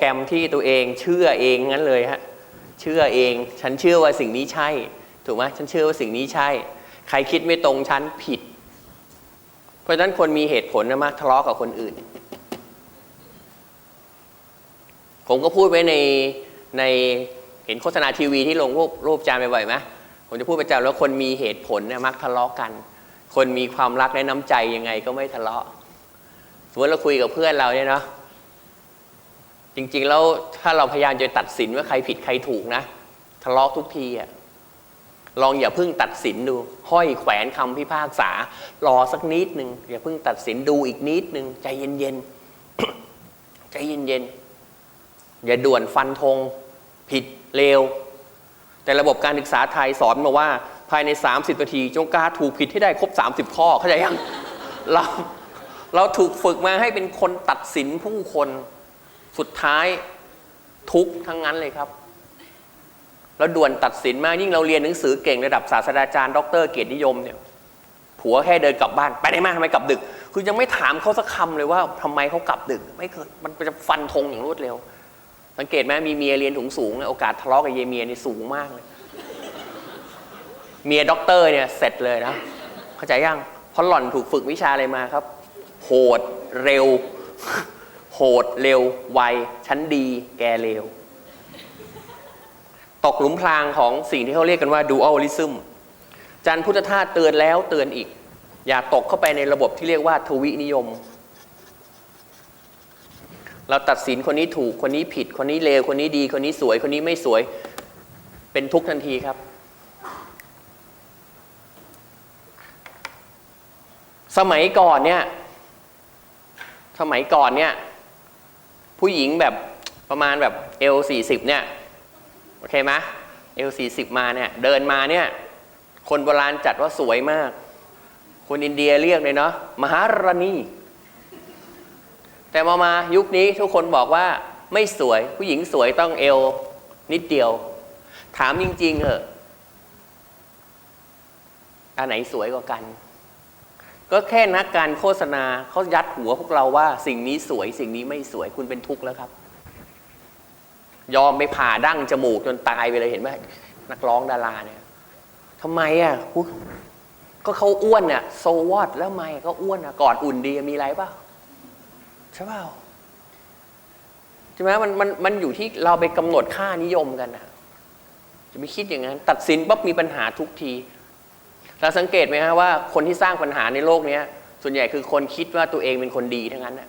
แกรมที่ตัวเองเชื่อเองงั้นเลยฮะเชื่อเอง ฉันเชื่อว่าสิ่งนี้ใช่ ถูกไหมฉันเชื่อว่าสิ่งนี้ใช่ ใครคิดไม่ตรงฉันผิด เพราะฉะนั้นคนมีเหตุผลนะมากทะเลาะกับคนอื่น ผมก็พูดไว้ในในเห็นโฆษณาทีวีที่ลงรูปรูปจานบ่อยๆไหมผมจะพูดประจำแล้วคนมีเหตุผลเนี่ยมักทะเลาะกัน คนมีความรักและน้ำใจยังไงก็ไม่ทะเลาะสมมติเราคุยกับเพื่อนเราเนี่ยเนาะ จริง ๆ แล้วถ้าเราพยายามจะตัดสินว่าใครผิดใครถูกนะทะเลาะทุกทีอะลองอย่าเพิ่งตัดสินดู ห้อยแขวนคำพิพากษา รอสักนิดหนึ่งอย่าเพิ่งตัดสินดูอีกนิดหนึ่งใจเย็นๆใจเย็นๆอย่าด่วนฟันธงผิดเลวแต่ระบบการศึกษาไทยสอนมาว่า ภายใน 30นาที จงกล้าถูกผิดให้ได้ครบ 30 ข้อเข้าใจยังเราเราถูกฝึกมาให้เป็นคนตัดสินผู้คน สุดท้ายทุกทั้งนั้นเลยครับ แล้วด่วนตัดสินมากยิ่งเราเรียนหนังสือเก่งระดับศาสตราจารย์ด็อกเตอร์เกียรตินิยมเนี่ยผัวแค่เดินกลับบ้านไปไหนมากทำไมกลับดึก คือยังไม่ถามเขาสักคำเลยว่าทำไมเขากลับดึก ไม่เคยมันจะฟันธงอย่างรวดเร็ว สังเกตไหมมีเมียเรียนถุงสูงโอกาสทะเลาะกับเยายเมียนี่สูงมากเลยเมียด็อกเตอร์เนี่ยเสร็จเลยนะเข้าใจยังเพราะหล่อนถูกฝึกวิชาอะไรมาครับ โหดเร็ว โหดเร็วไวชั้นดี แกเร็ว ตกหลุมพรางของสิ่งที่เขาเรียกกันว่า dualism จันพุทธทาสเตือนแล้วเตือนอีก อย่าตกเข้าไปในระบบที่เรียกว่าทวินิยม เราตัดสินคนนี้ถูกคนนี้ผิด คนนี้เลวคนนี้ดี คนนี้สวย คนนี้ไม่สวย เป็นทุกข์ทันทีครับ สมัยก่อนเนี่ยสมัยก่อนเนี่ย ผู้หญิงแบบประมาณแบบเอลสี่สิบเนี่ยโอเคไหมเอลสี่สิบมาเนี่ยเดินมาเนี่ยคนโบราณจัดว่าสวยมาก คนอินเดียเรียกเลยเนาะมหาราณีแต่มามายุคนี้ทุกคนบอกว่าไม่สวยผู้หญิงสวยต้องเอวนิดเดียว ถามจริง ๆเหอะอันไหนสวยกว่ากัน ก็แค่นักการโฆษณาเขายัดหัวพวกเราว่า สิ่งนี้สวยสิ่งนี้ไม่สวยคุณเป็นทุกข์แล้วครับ ยอมไปผ่าดั้งจมูกจนตายไปเลยเห็นไหมนักร้องดาราเนี่ยทำไมอะก็เขาอ้วนอะโซวอดแล้วไม่ก็อ้วนอะกอดอุ่นดีมีอะไรป่ะใช่เปล่าใช่ไหมมันมันมันอยู่ที่เราไปกำหนดค่านิยมกันนะจะไม่คิดอย่างนั้น ตัดสินปั๊บมีปัญหาทุกที เราสังเกตไหมฮะว่าคนที่สร้างปัญหาในโลกเนี้ยส่วนใหญ่คือคนคิดว่าตัวเองเป็นคนดีทั้งนั้นนะ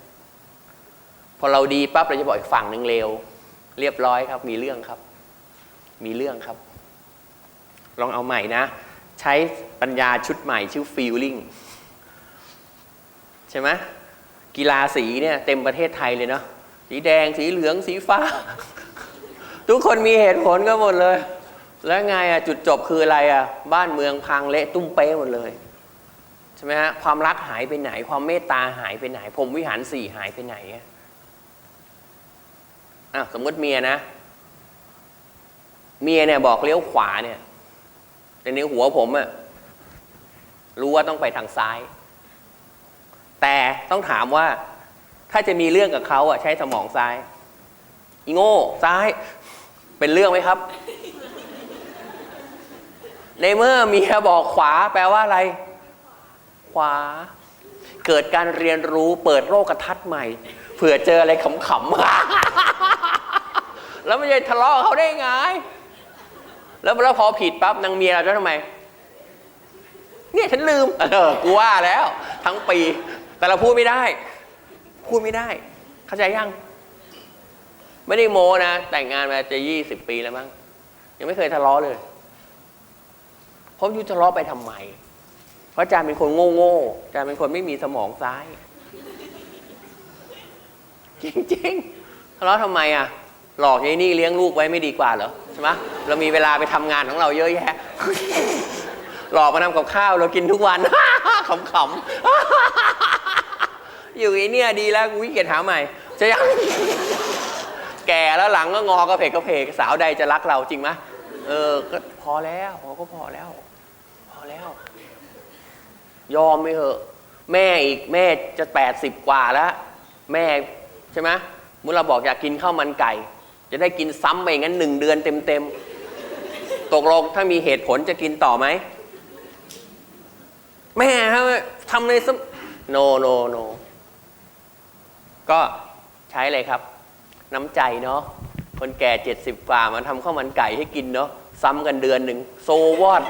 พอเราดีปั๊บเราจะบอกอีกฝั่งหนึ่งเลวเรียบร้อยครับ มีเรื่องครับ มีเรื่องครับ ลองเอาใหม่นะ ใช้ปัญญาชุดใหม่ชื่อ feeling ใช่ไหมกีฬาสีเนี่ยเต็มประเทศไทยเลยเนาะสีแดงสีเหลืองสีฟ้า ทุกคนมีเหตุผลกันหมดเลย แล้วไงอะจุดจบคืออะไรอะบ้านเมืองพังเละตุ้มเป๊ะหมดเลยใช่ไหมฮะความรักหายไปไหน ความเมตตาหายไปไหนพรมวิหารสี่หายไปไหนอะอะสมมติเมียนะ เมียเนี่ยบอกเลี้ยวขวาเนี่ยแต่ในหัวผมอะรู้ว่าต้องไปทางซ้าย แต่ต้องถามว่าถ้าจะมีเรื่องกับเขาอะใช้สมองซ้ายอีโง่ซ้ายเป็นเรื่องไหมครับ ในเมื่อเมียบอกขวาแปลว่าอะไร ขวา เกิดการเรียนรู้เปิดโลกทัศน์ใหม่เผื่อเจออะไรขำๆ แล้วไม่จะทะเลาะกับเขาได้ไง แล้วแล้วพอผิดปั๊บนางเมียเราจะทำไม เนี่ยฉันลืม เออ กูว่าแล้ว ทั้งปี แต่เราพูดไม่ได้ พูดไม่ได้ เข้าใจยัง ไม่ได้โมนะ แต่งงานมาจะยี่สิบปีแล้วมั้ง ยังไม่เคยทะเลาะเลย เพราะอยูทะเลาะไปทำไม เพราะอาจารย์เป็นคนโง่โง่อาจารย์เป็นคนไม่มีสมองซ้าย จริงๆทะเลาะทำไมอะ หลอกยายนี่เลี้ยงลูกไว้ไม่ดีกว่าเหรอใช่ไหมเรามีเวลาไปทำงานของเราเยอะแยะ หลอกมาทำกับข้าวเรากินทุกวันขำๆอยู่ไอ้เนี่ยดีแล้วกูวิเกียจหาใหม่จะยังแก่แล้วหลังก็งอกระเพกกระเพกสาวใดจะรักเราจริงไหมเออก็พอแล้วพอก็พอแล้ว แล้ว ยอมไปเถอะ แม่อีกแม่จะแปดสิบกว่าแล้ว แม่ใช่ไหมเมื่อเราบอกอยากกินข้าวมันไก่ จะได้กินซ้ำไปงั้นหนึ่งเดือนเต็มๆตกลงถ้ามีเหตุผลจะกินต่อไหม แม่ครับทำในสมโนโนโนก็ใช้เลยครับ น้ำใจเนาะคนแก่เจ็ดสิบกว่ามาทำข้าวมันไก่ให้กินเนาะ ซ้ำกันเดือนหนึ่งโซวอด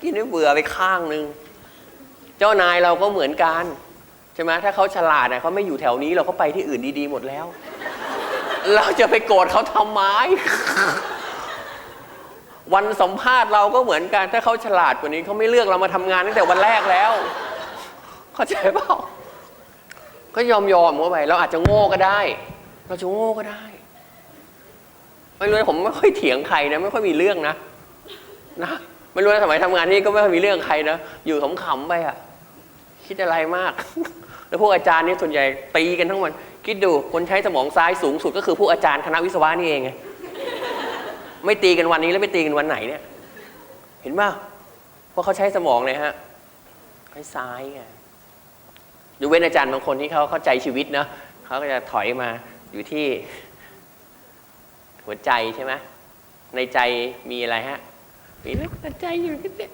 กินไม่เบื่อไปข้างหนึ่งเจ้านายเราก็เหมือนกันใช่ไหมถ้าเขาฉลาดนะเขาไม่อยู่แถวนี้เราก็ไปที่อื่นดีๆหมดแล้ว เราจะไปโกรธเขาทำไมวันสัมภาษณ์เราก็เหมือนกัน ถ้าเขาฉลาดกว่านี้เขาไม่เลือกเรามาทำงานตั้งแต่วันแรกแล้ว เข้าใจเปล่าก็ยอมยอมเข้าไปเราอาจจะโง่ก็ได้ เราจะโง่ก็ได้ ไม่รู้ผมไม่ค่อยเถียงใครนะไม่ค่อยมีเรื่องนะนะไม่รู้นะสมัยทำงานนี่ก็ไม่ค่อยมีเรื่องใครนะอยู่ขำๆไปอะคิดอะไรมาก แล้วพวกอาจารย์นี่ส่วนใหญ่ตีกันทั้งวันคิดดูคนใช้สมองซ้ายสูงสุดก็คือพวกอาจารย์คณะวิศวะนี่เองไงไม่ตีกันวันนี้แล้วไม่ตีกันวันไหนเนี่ย เห็นป่ะเพราะเขาใช้สมองเลยฮะใช้ซ้ายไงยกเว้นอาจารย์บางคนที่เขาเข้าใจชีวิตนะเขาก็จะถอยมาอยู่ที่ หัวใจใช่ไหมในใจมีอะไรฮะ มีเรื่องหัวใจอยู่ที่เนี่ย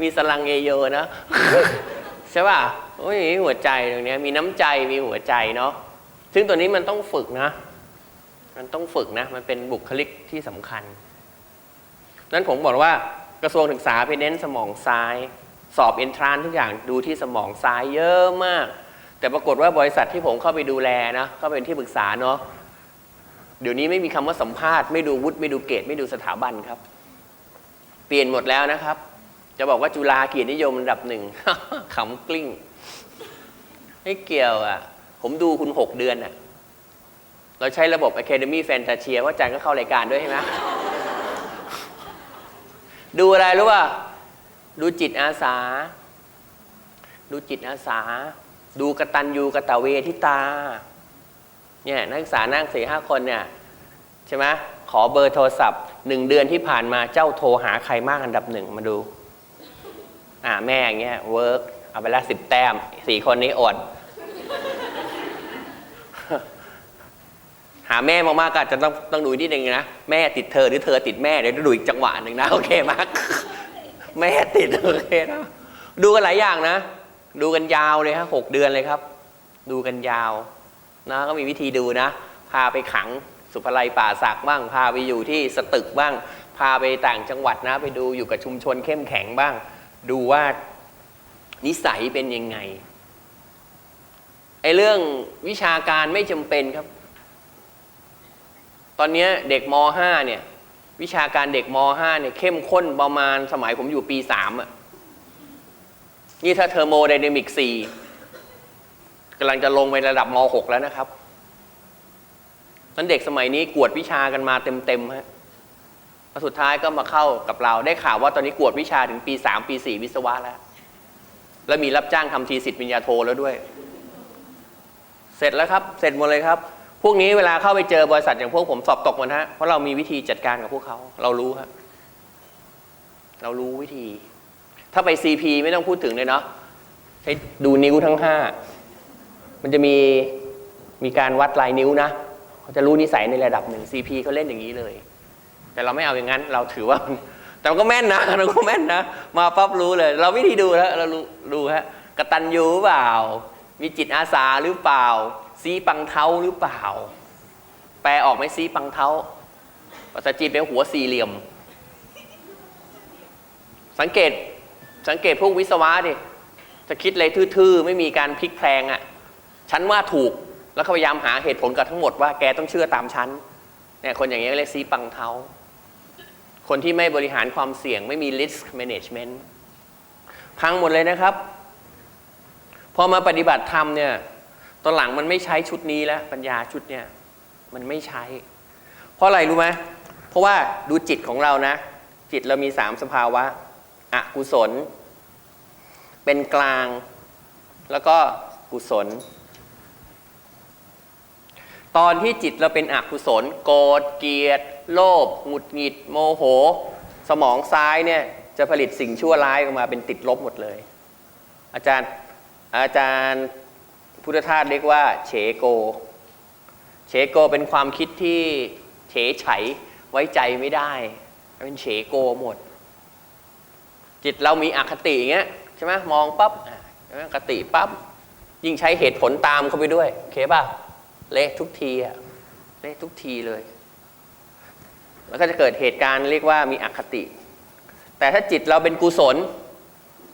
มีสลังเยโยนะใช่ป่ะโอ้ยหัวใจตรงนี้มีน้ำใจมีหัวใจเนาะซึ่งตัวนี้มันต้องฝึกนะ มันต้องฝึกนะ มันเป็นบุคลิกที่สำคัญนั้นผมบอกว่ากระทรวงศึกษาไปเน้นสมองซ้าย สอบเอนทรานทุกอย่างดูที่สมองซ้ายเยอะมาก แต่ปรากฏว่าบริษัทที่ผมเข้าไปดูแลนะเข้าไปเป็นที่ปรึกษาเนาะเดี๋ยวนี้ไม่มีคำว่าสัมภาษณ์ไม่ดูวุฒิไม่ดูเกรดไม่ดูสถาบันครับ เปลี่ยนหมดแล้วนะครับ จะบอกว่าจุฬาเกียรตินิยมอันดับหนึ่งขำกลิ้งไม่เกี่ยวอะ ผมดูคุณหกเดือนอะ เราใช้ระบบ Academy Fantasia ว่าอาจารย์ก็เข้ารายการด้วยใช่ไหมดูอะไรรู้ป่ะดูจิตอาสา ดูจิตอาสา ดูกระตัญญูกตเวทิตา เนี่ยนักศึกษานั่งสี่ห้าคนเนี่ยใช่ไหมขอเบอร์โทรศัพท์หนึ่งเดือนที่ผ่านมาเจ้าโทรหาใครมากอันดับหนึ่งมาดู อ่าแม่อย่างเงี้ยเวิร์กเอาไปละสิบแต้มสี่คนนี้อด หาแม่มากๆก็จจะต้องต้องดูนิดนึงนะ แม่ติดเธอหรือเธอติดแม่เดี๋ยวดูอีกจังหวะหนึ่งนะ โอเคมากแม่ติดโอเคนะดูกันหลายอย่างนะ ดูกันยาวเลยฮะหกเดือนเลยครับ ดูกันยาวนะก็มีวิธีดูนะ พาไปขังสุภไลยป่าสักบ้าง พาไปอยู่ที่สตึกบ้าง พาไปต่างจังหวัดนะ ไปดูอยู่กับชุมชนเข้มแข็งบ้าง ดูว่านิสัยเป็นยังไงไอ้เรื่องวิชาการไม่จำเป็นครับ ตอนนี้เด็กม .5 เนี่ย วิชาการเด็กม .5 เนี่ยเข้มข้นประมาณสมัยผมอยู่ปี3อะ นี่ถ้าเทอร์โมไดนามิก4กำลังจะลงไประดับม .6 แล้วนะครับนั้นเด็กสมัยนี้กวดวิชากันมาเต็มๆฮะแล้วสุดท้ายก็มาเข้ากับเราได้ข่าวว่าตอนนี้กวดวิชาถึงปี 3 ปี 4 วิศวะแล้ว แล้วมีรับจ้างทำทีสิทธิ์ปริญญาโทแล้วด้วย เสร็จแล้วครับ เสร็จหมดเลยครับ พวกนี้เวลาเข้าไปเจอบริษัทอย่างพวกผมสอบตกหมดฮะเพราะเรามีวิธีจัดการกับพวกเขา เรารู้ฮะเรารู้วิธี ถ้าไป CP ไม่ต้องพูดถึงเลยเนาะใช้ดูนิ้วทั้งห้ามันจะมีมีการวัดลายนิ้วนะเขาจะรู้นิสัยในระดับหนึ่ง CP เขาเล่นอย่างนี้เลย แต่เราไม่เอาอย่างนั้น เราถือว่ามันแต่ก็แม่นนะเราก็แม่นนะ มาปั๊บรู้เลย เราวิธีดูแล้วเรารู้รู้ฮะกตัญญูหรือเปล่า มีจิตอาสาหรือเปล่า ซีปังเท้าหรือเปล่า แปลออกไหมซีปังเท้าภาษาจีนเป็นหัวสี่เหลี่ยม สังเกต สังเกตพวกวิศวะดิจะคิดอะไรทื่อๆ ไม่มีการพลิกแพลงอะ่ะฉันว่าถูกแล้วก็พยายามหาเหตุผลกับทั้งหมดว่าแกต้องเชื่อตามฉันเนี่ยคนอย่างนี้ยเรียกซีปังเท้าคนที่ไม่บริหารความเสี่ยงไม่มี risk management พังหมดเลยนะครับ พอมาปฏิบัติธรรมเนี่ยตอนหลังมันไม่ใช้ชุดนี้แล้ว ปัญญาชุดเนี่ยมันไม่ใช้ เพราะอะไรรู้ไหมเพราะว่าดูจิตของเรานะ จิตเรามีสามสภาวะอกุศล เป็นกลาง แล้วก็กุศล ตอนที่จิตเราเป็นอกุศล โกรธเกลียด โลภหงุดหงิด โมโห สมองซ้ายเนี่ยจะผลิตสิ่งชั่วร้ายออกมาเป็นติดลบหมดเลย อาจารย์อาจารย์พุทธทาสเรียกว่าเฉโก เฉโกเป็นความคิดที่เฉยไฉไว้ใจไม่ได้ เป็นเฉโกหมด จิตเรามีอคติอย่างเงี้ย ใช่ไหมมองปั๊บอะใช่ไหมอคติปั๊บยิ่งใช้เหตุผลตามเข้าไปด้วยโอเคป่ะเละทุกทีอะเละทุกทีเลย แล้วก็จะเกิดเหตุการณ์เรียกว่ามีอคติ แต่ถ้าจิตเราเป็นกุศล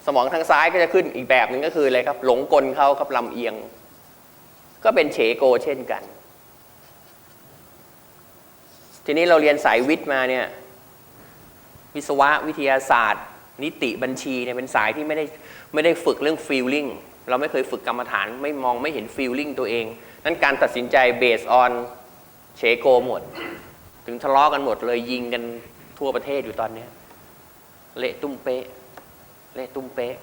สมองทางซ้ายก็จะขึ้นอีกแบบหนึ่งก็คืออะไรครับ หลงกลเขาครับลำเอียง ก็เป็นเฉโกเช่นกัน ทีนี้เราเรียนสายวิทย์มาเนี่ยวิศวะวิทยาศาสตร์ นิติบัญชีเนี่ยเป็นสายที่ไม่ได้ไม่ได้ฝึกเรื่อง feeling เราไม่เคยฝึกกรรมฐานไม่มองไม่เห็น feeling ตัวเองนั้นการตัดสินใจ based on เชโกหมด ถึงทะเลาะกันหมดเลยยิงกันทั่วประเทศอยู่ตอนนี้เละตุ้มเป๊ะเละตุ้มเป๊ะ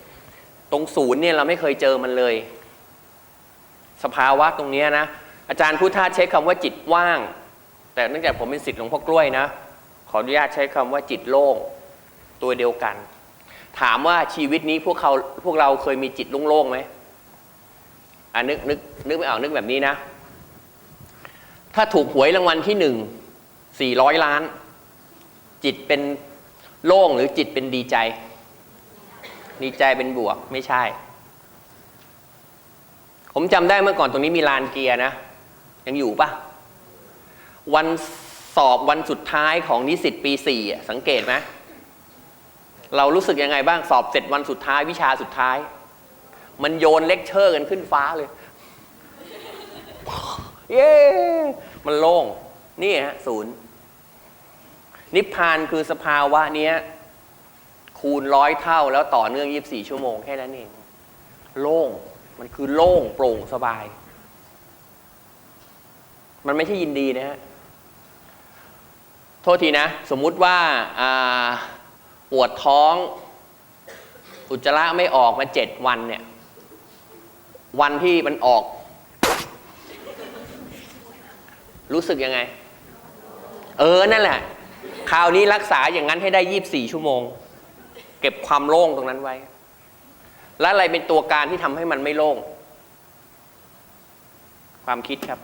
ตรงศูนย์เนี่ยเราไม่เคยเจอมันเลย สภาวะตรงนี้นะ อาจารย์พุทธาใช้คำว่าจิตว่าง แต่เนื่องจากผมเป็นศิษย์หลวงพ่อกล้วยนะ ขออนุญาตใช้คำว่าจิตโล่งตัวเดียวกัน ถามว่าชีวิตนี้พวกเขาพวกเราเคยมีจิตโล่งๆไหมอ่านึกนึกนึกไม่ออกนึกแบบนี้นะ ถ้าถูกหวยรางวัลที่หนึ่งสี่ร้อยล้าน จิตเป็นโล่งหรือจิตเป็นดีใจ ดีใจเป็นบวกไม่ใช่ ผมจำได้เมื่อก่อนตรงนี้มีลานเกียร์นะ ยังอยู่ปะวันสอบวันสุดท้ายของนิสิตปีสี่อะสังเกตไหม เรารู้สึกยังไงบ้างสอบเสร็จวันสุดท้ายวิชาสุดท้าย มันโยนเลคเชอร์กันขึ้นฟ้าเลย เย้ มันโล่ง นี่ฮะศูนย์ นิพพานคือสภาวะเนี้ย คูณร้อยเท่าแล้วต่อเนื่อง24ชั่วโมงแค่นั้นเอง โล่ง มันคือโล่งโปร่งสบาย มันไม่ใช่ยินดีนะฮะ โทษทีนะ สมมุติว่าอ่า ปวดท้อง อุจจาระไม่ออกมาเจ็ดวันเนี่ย วันที่มันออก รู้สึกยังไง เออ นั่นแหละ คราวนี้รักษาอย่างนั้นให้ได้ยี่บสี่ชั่วโมง เก็บความโล่งตรงนั้นไว้ แล้วอะไรเป็นตัวการที่ทำให้มันไม่โล่ง ความคิดครับ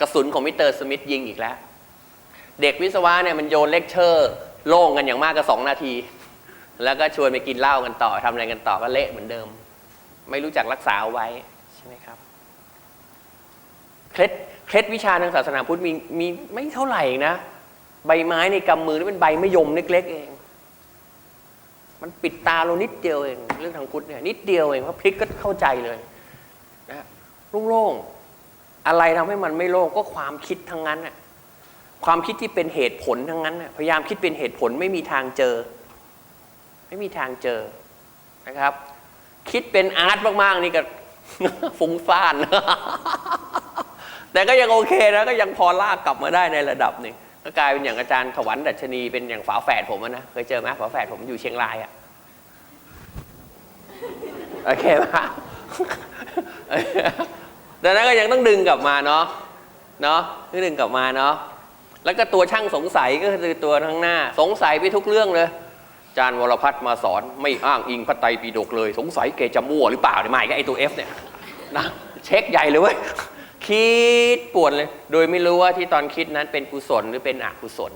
กระสุนของมิสเตอร์สมิธยิงอีกแล้ว เด็กวิศวะเนี่ยมันโยนเลคเชอร์ โล่งกันอย่างมากก็สองนาที แล้วก็ชวนไปกินเหล้ากันต่อทำอะไรกันต่อก็เละเหมือนเดิม ไม่รู้จักรักษาเอาไว้ใช่ไหมครับเคล็ดเคล็ดวิชาทางศาสนาพุทธมีมีไม่เท่าไหร่นะ ใบไม้ในกำมือนี่เป็นใบมะยมเล็กๆเอง มันปิดตาเรานิดเดียวเองเรื่องทางพุทธเนี่ยนิดเดียวเองเพราะพลิกก็เข้าใจเลยนะโล่งๆอะไรทำให้มันไม่โล่งก็ความคิดทั้งนั้นน่ะ ความคิดที่เป็นเหตุผลทั้งนั้นพยายามคิดเป็นเหตุผลไม่มีทางเจอ ไม่มีทางเจอนะครับ คิดเป็นอาร์ตมากๆนี่ก็ฟุ้งซ่าน แต่ก็ยังโอเคนะก็ยังพอลากกลับมาได้ในระดับหนึ่งก็กลายเป็นอย่างอาจารย์ถวันดัชนีเป็นอย่างฝาแฝดผมนะเคยเจอไหมฝาแฝดผมอยู่เชียงรายอะโอเคปะแต่นั้นก็ยังต้องดึงกลับมาเนาะเนาะต้อดึงกลับมาเนาะ แล้วก็ตัวช่างสงสัยก็คือตัวข้างหน้า สงสัยไปทุกเรื่องเลยอาจารย์วรพัฒน์มาสอนไม่อ้างอิงพระไตรปิฎกเลย สงสัยแกจะมั่วหรือเปล่าเนี่ยไม่ก็ไอตัว F เนี่ยนะเช็คใหญ่เลยเว้ยคิดปวดเลย โดยไม่รู้ว่าที่ตอนคิดนั้นเป็นกุศลหรือเป็นอกุศล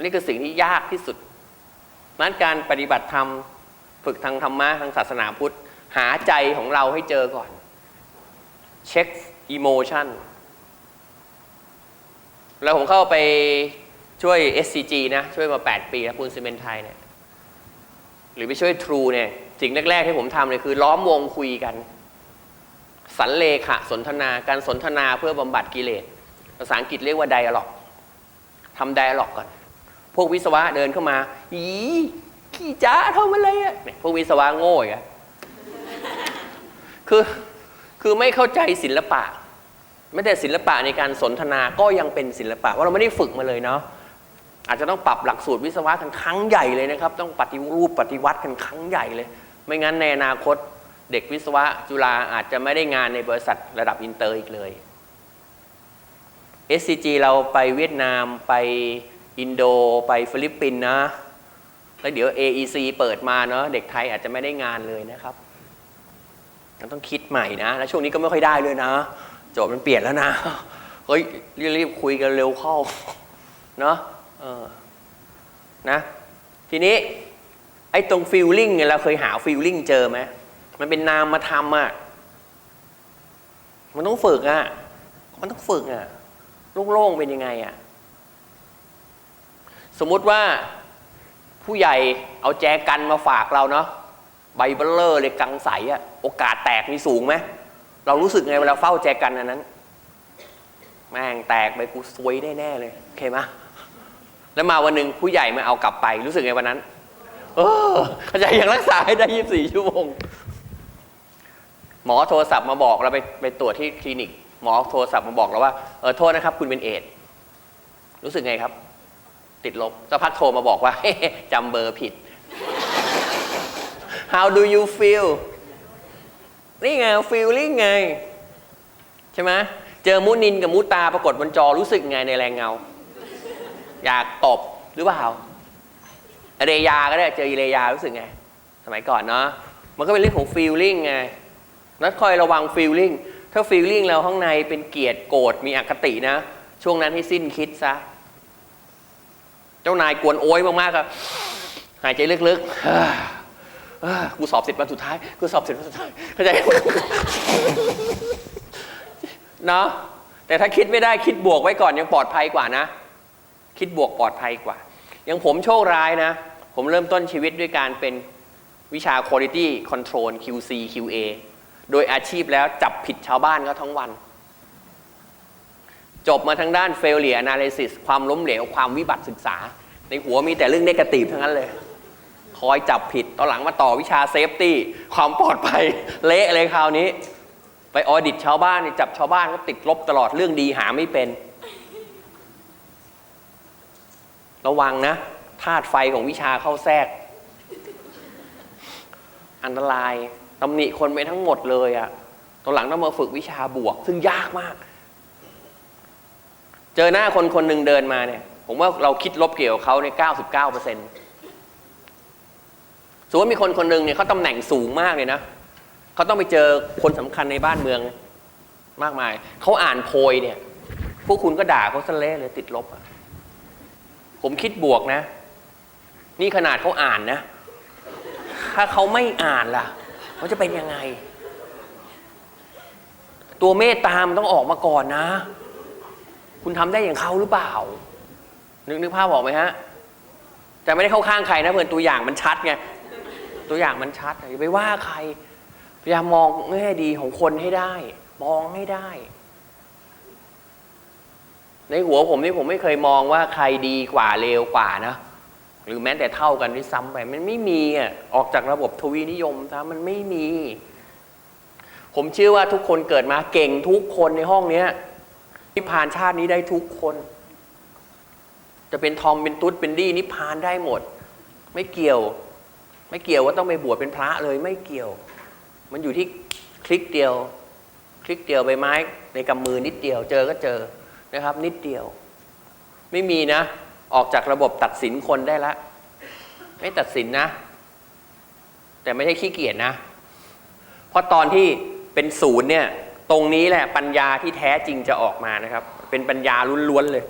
นี่คือสิ่งที่ยากที่สุดนั้นการปฏิบัติธรรมฝึกทางธรรมะทางศาสนาพุทธ หาใจของเราให้เจอก่อน เช็คอิโมชัน แล้วผมเข้าไปช่วย SCG นะช่วยมา 8 ปีแล้วปูนซีเมนไทยเนี่ยหรือไปช่วย True เนี่ยสิ่งแรก ๆ ที่ผมทำเลยคือ ล้อมวงคุยกัน สันเลขะสนทนาการสนทนาเพื่อบำบัดกิเลสภาษาอังกฤษเรียกว่าไดอะล็อกทำไดอะล็อกก่อน พวกวิศวะเดินเข้ามาอีขี้จ้าทำอะไรอะเนี่ยพวกวิศวะโง่อีกอะคือคือไม่เข้าใจศิลปะ ไม่แต่ศิลปะในการสนทนาก็ยังเป็นศิลปะว่าเราไม่ได้ฝึกมาเลยเนาะอาจจะต้องปรับหลักสูตรวิศวะกันครั้งใหญ่เลยนะครับ ต้องปฏิรูปปฏิวัติกันครั้งใหญ่เลย ไม่งั้นในอนาคตเด็กวิศวะจุฬาอาจจะไม่ได้งานในบริษัทระดับอินเตอร์อีกเลย SCG เราไปเวียดนามไปอินโดไปฟิลิปปินส์นะ แล้วเดี๋ยว AEC เปิดมาเนาะเด็กไทยอาจจะไม่ได้งานเลยนะครับต้องคิดใหม่นะ แล้วช่วงนี้ก็ไม่ค่อยได้เลยนะ โจทย์มันเปลี่ยนแล้วนะ เฮ้ยรีบๆคุยกันเร็วเข้า เนาะเออนะ ทีนี้ ไอ้ตรงฟิลลิ่งเนี่ยเราเคยหาฟิลลิ่งเจอไหมมันเป็นนามมาทำอะ มันต้องฝึกอะ มันต้องฝึกอะโล่งๆเป็นยังไงอะ สมมุติว่าผู้ใหญ่เอาแจกันมาฝากเราเนาะใบเบลเลอร์เลยกังใสอะโอกาสแตกมีสูงไหม เรารู้สึกไงเวลาเฝ้าแจกันอันนั้น แม่งแตกไปกูซวยแน่ๆเลยโอเคไหมแล้วมาวันหนึ่งผู้ใหญ่มาเอากลับไป รู้สึกไงวันนั้น เออเขาใจยังรักษาให้ได้24ชั่วโมง หมอโทรศัพท์มาบอกเราไปไปตรวจที่คลินิก หมอโทรศัพท์มาบอกเราว่าเออโทษนะครับ คุณเป็นเอดส์รู้สึกไงครับ ติดลบสักพักโทรมาบอกว่าจำเบอร์ผิด How do you feel นี่ไง feeling ไง ใช่ไหมเจอมุนินกับมุตาปรากฏบนจอรู้สึกไงในแรงเงา อยากตบหรือเปล่าเรยาก็ได้เจออีเรยารู้สึกไง สมัยก่อนเนาะมันก็เป็นเรื่องของ feeling ไงนั้นคอยระวัง feeling ถ้า feeling เราข้างในเป็นเกลียดโกรธมีอคตินะ ช่วงนั้นให้สิ้นคิดซะ เจ้านายกวนโอยมากๆครับหายใจลึกๆ เออกูสอบเสร็จวันสุดท้ายกูสอบเสร็จวันสุดท้ายเข้าใจเนาะแต่ถ้าคิดไม่ได้คิดบวกไว้ก่อนยังปลอดภัยกว่านะ คิดบวกปลอดภัยกว่า อย่างผมโชคร้ายนะ ผมเริ่มต้นชีวิตด้วยการเป็นวิชา Quality Control QC QA โดยอาชีพแล้วจับผิดชาวบ้านเขาทั้งวัน จบมาทางด้าน failure analysis ความล้มเหลว ความวิบัติศึกษา ในหัวมีแต่เรื่อง negative ทั้งนั้นเลย คอยจับผิดตอนหลังมาต่อวิชา safety ความปลอดภัยเละเลยคราวนี้ ไปออดิตชาวบ้านจับชาวบ้านก็ติดลบตลอดเรื่องดีหาไม่เป็น ระวังนะธาตุไฟของวิชาเข้าแทรก อันตรายตำหนิคนไปทั้งหมดเลยอะตอนหลังต้องมาฝึกวิชาบวก ซึ่งยากมาก เจอหน้าคนคนหนึ่งเดินมาเนี่ย ผมว่าเราคิดลบเกี่ยวกับเขาในเก้าสิบเก้าเปอร์เซ็นต์ สมมติมีคนคนหนึ่งเนี่ยเขาตำแหน่งสูงมากเลยนะเขาต้องไปเจอคนสำคัญในบ้านเมืองมากมาย เขาอ่านโพยเนี่ย พวกคุณก็ด่าเขาสะเละเลยติดลบอะผมคิดบวกนะ นี่ขนาดเขาอ่านนะ ถ้าเขาไม่อ่านล่ะเขาจะเป็นยังไง ตัวเมตตามนต้องออกมาก่อนนะ คุณทำได้อย่างเขาหรือเปล่า นึกนึกภาพออกไหมฮะ แต่ไม่ได้เข้าข้างใครนะเพื่อนตัวอย่างมันชัดไง ตัวอย่างมันชัดอย่าไปว่าใคร พยายามมองแง่ดีของคนให้ได้ มองให้ได้ ในหัวผมนี่ผมไม่เคยมองว่าใครดีกว่าเลวกว่านะหรือแม้แต่เท่ากันด้วยซ้ำไป มันไม่มีอะออกจากระบบทวีนิยมซะมันไม่มี ผมเชื่อว่าทุกคนเกิดมาเก่งทุกคนในห้องเนี้ยนิพพานชาตินี้ได้ทุกคน จะเป็นทอมเป็นตุ๊ดเป็นดี้นิพพานได้หมด ไม่เกี่ยว ไม่เกี่ยวว่าต้องไปบวชเป็นพระเลยไม่เกี่ยว มันอยู่ที่คลิกเดียว คลิกเดียวใบไม้ในกำมือนิดเดียว เจอก็เจอนะครับ นิดเดียว ไม่มีนะ ออกจากระบบตัดสินคนได้ละ ไม่ตัดสินนะ แต่ไม่ใช่ขี้เกียจนะ เพราะตอนที่เป็นศูนย์เนี่ย ตรงนี้แหละปัญญาที่แท้จริงจะออกมานะครับ เป็นปัญญาล้วนๆเลย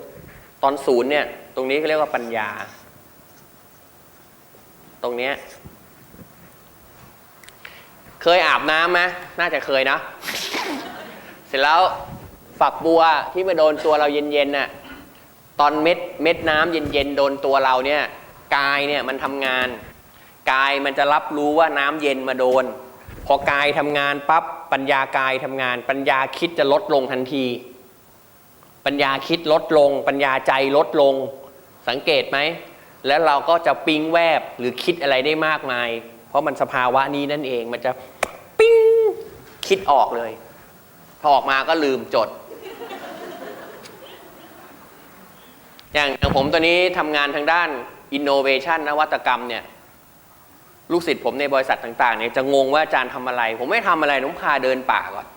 ตอนศูนย์เนี่ย ตรงนี้เขาเรียกว่าปัญญา ตรงเนี้ย เคยอาบน้ำไหมน่าจะเคยนะ เสร็จแล้วฝักบัวที่มาโดนตัวเราเย็นๆน่ะตอนเม็ดเม็ดน้ำเย็นๆโดนตัวเราเนี่ยกายเนี่ยมันทำงาน กายมันจะรับรู้ว่าน้ำเย็นมาโดน พอกายทำงานปั๊บปัญญากายทำงาน ปัญญาคิดจะลดลงทันที ปัญญาคิดลดลง ปัญญาใจลดลง สังเกตไหม แล้วเราก็จะปิ๊งแวบหรือคิดอะไรได้มากมาย เพราะมันสภาวะนี้นั่นเองมันจะ ปิ๊งคิดออกเลย พอออกมาก็ลืมจด อย่างอย่างผมตัวนี้ทำงานทางด้าน innovation นวัตกรรมเนี่ยลูกศิษย์ผมในบริษัทต่างๆเนี่ยจะงงว่าอาจารย์ทำอะไร ผมไม่ทำอะไรผมพาเดินป่าก่อน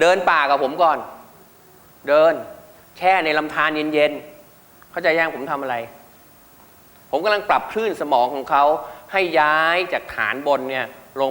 เดินป่ากับผมก่อน เดิน แช่ในลำธารเย็นๆเข้าใจยังผมทำอะไร ผมกำลังปรับคลื่นสมองของเขาให้ย้ายจากฐานบนเนี่ย